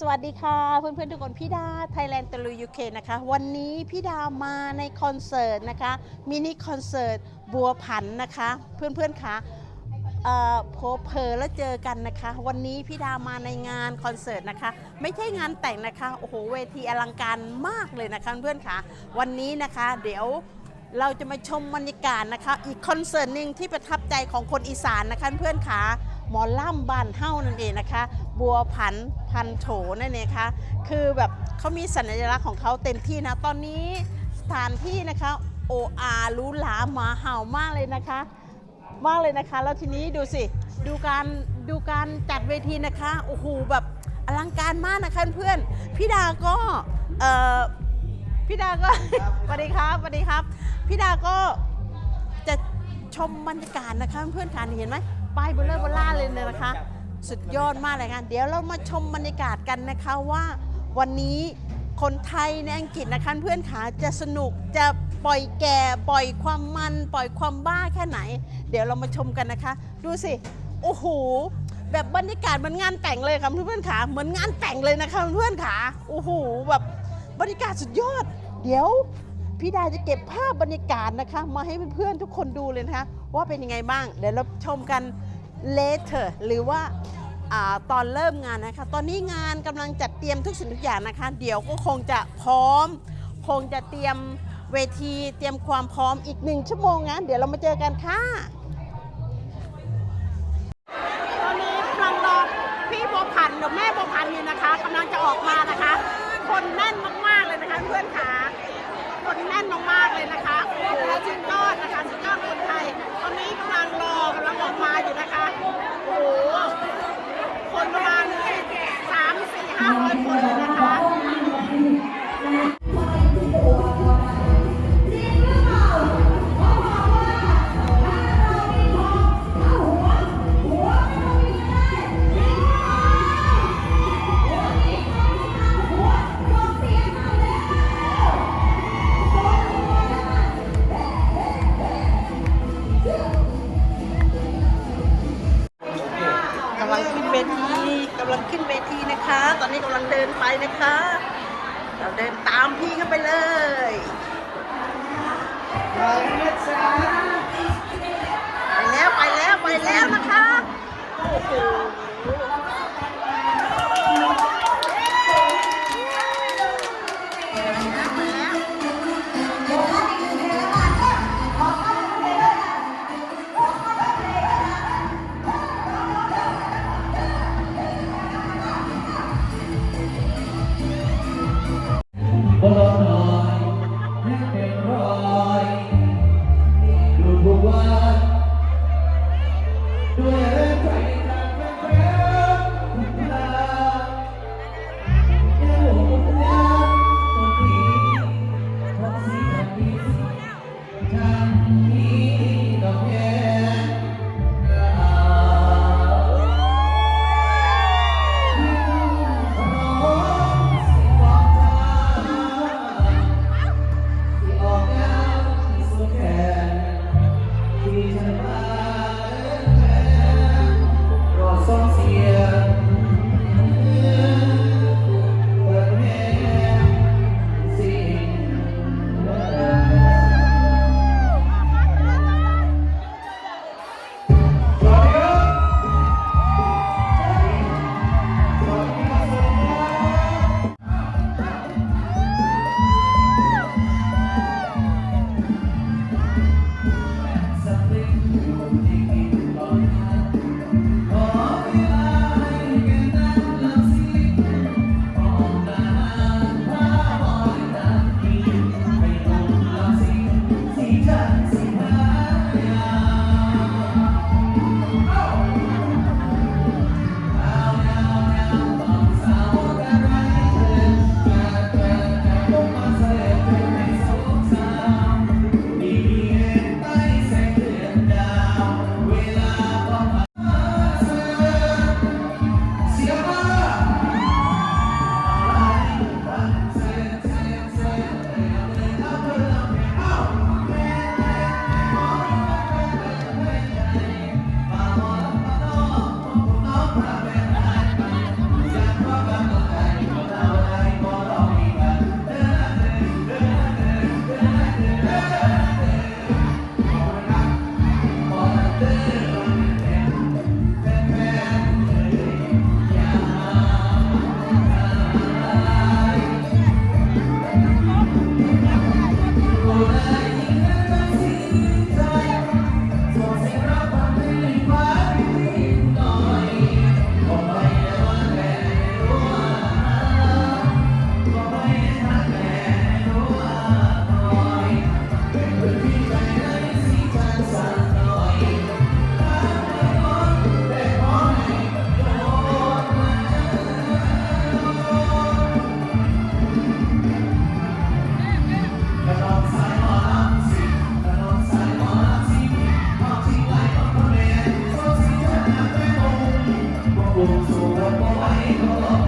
สวัสดีค่ะ เพื่อนๆทุกคนพี่ดาไทยแลนด์ตะลุยยูเคนะคะ วันนี้พี่ดามาในคอนเสิร์ตนะคะมินิคอนเสิร์ตบัวผันนะคะ เพื่อนๆคะเอ่อโพเพอแล้วเจอกันนะคะ วันนี้พี่ดามาในงานคอนเสิร์ตนะคะ ไม่ใช่งานแต่งนะคะโอ้โหเวทีอลังการมากเลยนะคะเพื่อนๆคะวันนี้นะคะเดี๋ยวเราจะมาชมบรรยากาศนะคะ อีกคอนเสิร์ตหนึ่งที่ประทับใจของคนอีสานนะคะเพื่อนขา หมอล่ำบ้านเฮ้านั่นเองนะคะ บัวผันพันโถนั่นเองค่ะคือแบบเขามีสัญลักษณ์ของเขาเต็มที่นะ ตอนนี้สถานที่นะคะโออารู้หลาหมาเห่ามากเลยนะคะ มากเลยนะคะ แล้วทีนี้ดูสิ ดูการดูการจัดเวทีนะคะโอ้โหแบบอลังการมากนะคะเพื่อนพี่ดาก็เอ่อพี่ดาก็สวัสดีครับสวัสดีครับ พี่ดาก็จะชมบรรยากาศนะคะเพื่อนๆค่ะนี่เห็นไหม ป้ายเบลเลอร์เบล่าเลยนะคะ สุดยอดมากเลยค่ะเดี๋ยวเรามาชมบรรยากาศกันนะคะว่าวันนี้คนไทยในอังกฤษนะคะเพื่อนขาจะสนุกจะปล่อยแก่ปล่อยความมัน ปล่อยความบ้าแค่ไหน เดี๋ยวเรามาชมกันนะคะ ดูสิโอ้โหแบบบรรยากาศเหมือนงานแต่งเลยค่ะเพื่อนขาเหมือนงานแต่งเลยนะคะเพื่อนขาโอ้โหแบบบรรยากาศสุดยอด เดี๋ยวพี่ดาจะเก็บภาพบรรยากาศนะคะ มาให้เพื่อนๆทุกคนดูเลยนะคะ ว่าเป็นยังไงบ้างเดี๋ยวเราชมกัน later หรือว่าอตอนเริ่มงานนะคะ ตอนนี้งานกำลังจัดเตรียมทุกสิ่งทุกอย่างนะคะ เดี๋ยวก็คงจะพร้อม คงจะเตรียมเวทีเตรียมความพร้อมอีกหนึ่งชั่วโมงนะเดี๋ยวเรามาเจอกันค่ะตอนนี้กำลังรอพี่โบพันหรือแม่โบพันอยู่นะคะกำลังจะออกมานะคะ คนแน่นมากๆเลยนะคะเพื่อนขาคนแน่นมากๆเลยนะคะโอ้โหสุดยอดนะคะสุดยอดคนไทย ตอนนี้กำลังร อออกมาอยู่นะคะ โอ้โห คนประมาณำลังขึ้นเวทีนะคะ ตอนนี้กำลังเดินไปนะคะ เราเดินตามพี่เข้าไปเลยไปแล้วไปแล้วไปแล้วนะคะ โอ้โห because สวดไว้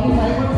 ที่ใช้